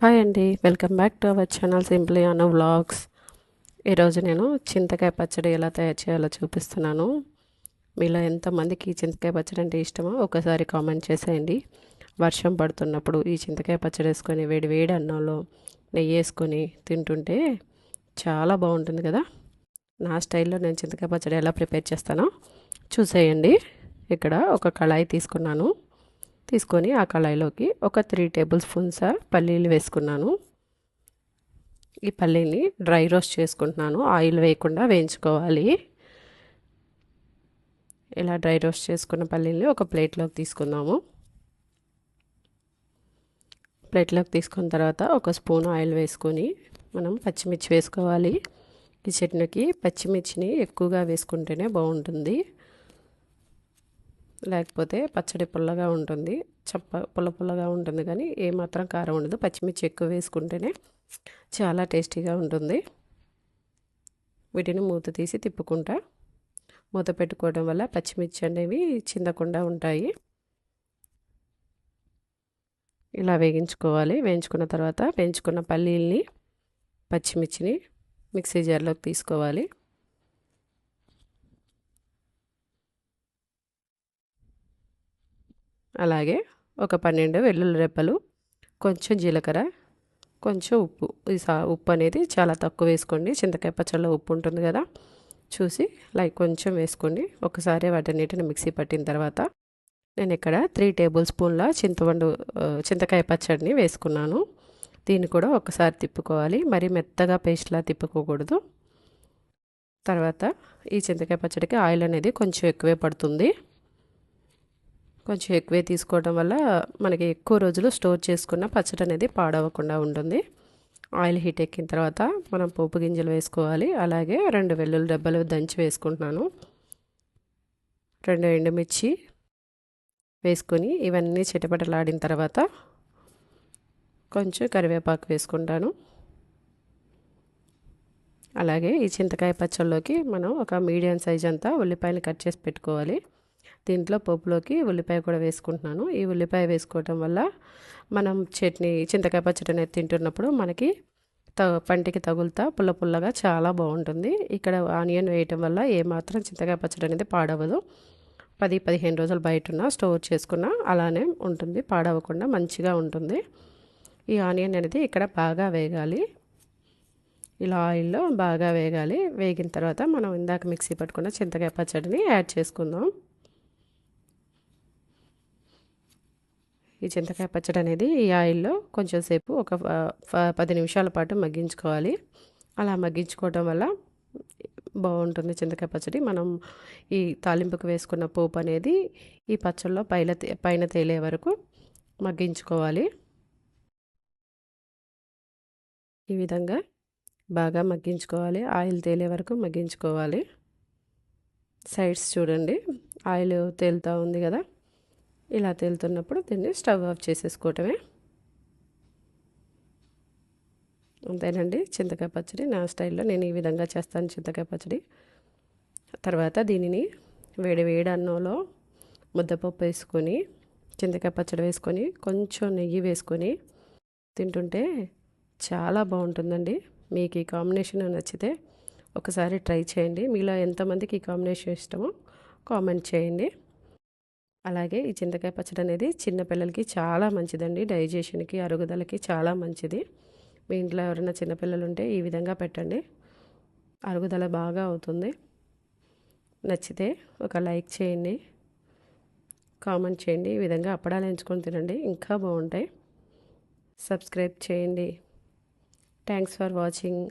Hi అండి welcome back to our channel simply Anu vlogs ఈరోజు నేను చింతకాయ పచ్చడి ఎలా తయారు చేయాలో చూపిస్తున్నాను. మీలో ఎంతమందికి చింతకాయ పచ్చడి అంటే ఇష్టమో ఒకసారి కామెంట్ చేసేయండి. వర్షం పడుతున్నప్పుడు ఈ చింతకాయ పచ్చడి వేసుకొని వేడి వేడి అన్నంలో నెయ్యి వేసుకొని తింటుంటే చాలా బాగుంటుంది కదా. నా స్టైల్లో నేను చింతకాయ పచ్చడి ఎలా ప్రిపేర్ చేస్తానో చూసేయండి. ఇక్కడ ఒక కళాయి తీసుకున్నాను. తీసుకొని ఆ కళాయిలోకి ఒక త్రీ టేబుల్ స్పూన్స్ పల్లీలు వేసుకున్నాను. ఈ పల్లీని డ్రై రోస్ట్ చేసుకుంటున్నాను. ఆయిల్ వేయకుండా వేయించుకోవాలి. ఇలా డ్రై రోస్ట్ చేసుకున్న పల్లీని ఒక ప్లేట్లోకి తీసుకుందాము. ప్లేట్లోకి తీసుకున్న తర్వాత ఒక స్పూన్ ఆయిల్ వేసుకొని మనం పచ్చిమిర్చి వేసుకోవాలి. ఈ చట్నీకి పచ్చిమిర్చిని ఎక్కువగా వేసుకుంటేనే బాగుంటుంది. లేకపోతే పచ్చడి పుల్లగా ఉంటుంది. చప్ప పుల్ల పుల్లగా ఉంటుంది కానీ ఏమాత్రం కారం ఉండదు. పచ్చిమిర్చి ఎక్కువ వేసుకుంటేనే చాలా టేస్టీగా ఉంటుంది. వీటిని మూత తీసి తిప్పుకుంటా. మూత పెట్టుకోవడం వల్ల పచ్చిమిర్చి అనేవి చిందకుండా ఉంటాయి. ఇలా వేగించుకోవాలి. వేయించుకున్న తర్వాత వేయించుకున్న పల్లీల్ని పచ్చిమిర్చిని మిక్సీ జార్లోకి తీసుకోవాలి. అలాగే ఒక పన్నెండు వెల్లుల్లి రెప్పలు కొంచెం జీలకర్ర కొంచెం ఉప్పు. ఈ సా ఉప్పు అనేది చాలా తక్కువ వేసుకోండి. చింతకాయ పచ్చళ్ళలో ఉప్పు ఉంటుంది కదా. చూసి లైక్ కొంచెం వేసుకోండి. ఒకసారి వాటన్నిటిని మిక్సీ పట్టిన తర్వాత నేను ఇక్కడ త్రీ టేబుల్ స్పూన్ల చింతపండు చింతకాయ పచ్చడిని వేసుకున్నాను. దీన్ని కూడా ఒకసారి తిప్పుకోవాలి. మరి మెత్తగా పేస్ట్లా తిప్పుకోకూడదు. తర్వాత ఈ చింతకాయ పచ్చడికి ఆయిల్ అనేది కొంచెం ఎక్కువే పడుతుంది. కొంచెం ఎక్కువే తీసుకోవడం వల్ల మనకి ఎక్కువ రోజులు స్టోర్ చేసుకున్న పచ్చడి అనేది పాడవకుండా ఉంటుంది. ఆయిల్ హీట్ ఎక్కిన తర్వాత మనం పోపు గింజలు వేసుకోవాలి. అలాగే రెండు వెల్లుల్లి డబ్బలు దంచి వేసుకుంటున్నాను. రెండు ఎండుమిర్చి వేసుకొని ఇవన్నీ చిటపటలాడిన తర్వాత కొంచెం కరివేపాకు వేసుకుంటాను. అలాగే ఈ చింతకాయ పచ్చళ్ళలోకి మనం ఒక మీడియం సైజ్ అంతా ఉల్లిపాయలు కట్ చేసి పెట్టుకోవాలి. దీంట్లో పోపులోకి ఉల్లిపాయ కూడా వేసుకుంటున్నాను. ఈ ఉల్లిపాయ వేసుకోవటం వల్ల మనం చట్నీ చింతకాయ పచ్చడి అనేది తింటున్నప్పుడు మనకి త పంటికి తగులుతా పుల్ల పుల్లగా చాలా బాగుంటుంది. ఇక్కడ ఆనియన్ వేయటం వల్ల ఏమాత్రం చింతకాయ పచ్చడి అనేది పాడవదు పది పదిహేను రోజులు బయట ఉన్న స్టోర్ చేసుకున్న అలానే ఉంటుంది పాడవకుండా మంచిగా ఉంటుంది. ఈ ఆనియన్ అనేది ఇక్కడ బాగా వేగాలి. ఇలా ఆయిల్లో బాగా వేగాలి. వేగిన తర్వాత మనం ఇందాక మిక్సీ పట్టుకున్న చింతకాయ పచ్చడిని యాడ్ చేసుకుందాం. ఈ చింతకాయ పచ్చడి అనేది ఈ ఆయిల్లో కొంచెం సేపు ఒక పది నిమిషాల పాటు మగ్గించుకోవాలి. అలా మగ్గించుకోవడం వల్ల బాగుంటుంది చింతకాయ పచ్చడి. మనం ఈ తాలింపుకు వేసుకున్న పోపు అనేది ఈ పచ్చడిలో పైన పైన తేలే వరకు మగ్గించుకోవాలి. ఈ విధంగా బాగా మగ్గించుకోవాలి. ఆయిల్ తేలే వరకు మగ్గించుకోవాలి. సైడ్స్ చూడండి. ఆయిల్ తేలుతూ ఉంది కదా. ఇలా తేలుతున్నప్పుడు దీన్ని స్టవ్ ఆఫ్ చేసేసుకోవటమే. అంతేనండి చింతకాయ పచ్చడి నా స్టైల్లో నేను ఈ విధంగా చేస్తాను చింతకాయ పచ్చడి. తర్వాత దీనిని వేడి వేడి అన్నంలో ముద్దపప్పు వేసుకొని చింతకాయ పచ్చడి వేసుకొని కొంచెం నెయ్యి వేసుకొని తింటుంటే చాలా బాగుంటుందండి. మీకు ఈ కాంబినేషన్ నచ్చితే ఒకసారి ట్రై చేయండి. మీలో ఎంతమందికి ఈ కాంబినేషన్ ఇష్టమో కామెంట్ చేయండి. అలాగే ఈ చింతకాయ పచ్చడి అనేది చిన్నపిల్లలకి చాలా మంచిదండి. డైజెషన్కి అరుగుదలకి చాలా మంచిది. మీ ఇంట్లో ఎవరైనా చిన్నపిల్లలు ఉంటే ఈ విధంగా పెట్టండి. అరుగుదల బాగా అవుతుంది. నచ్చితే ఒక లైక్ చేయండి. కామెంట్ చేయండి. ఈ విధంగా అప్పడాలు ఎంచుకొని తినండి. ఇంకా బాగుంటాయి. సబ్స్క్రైబ్ చేయండి. Thanks for watching.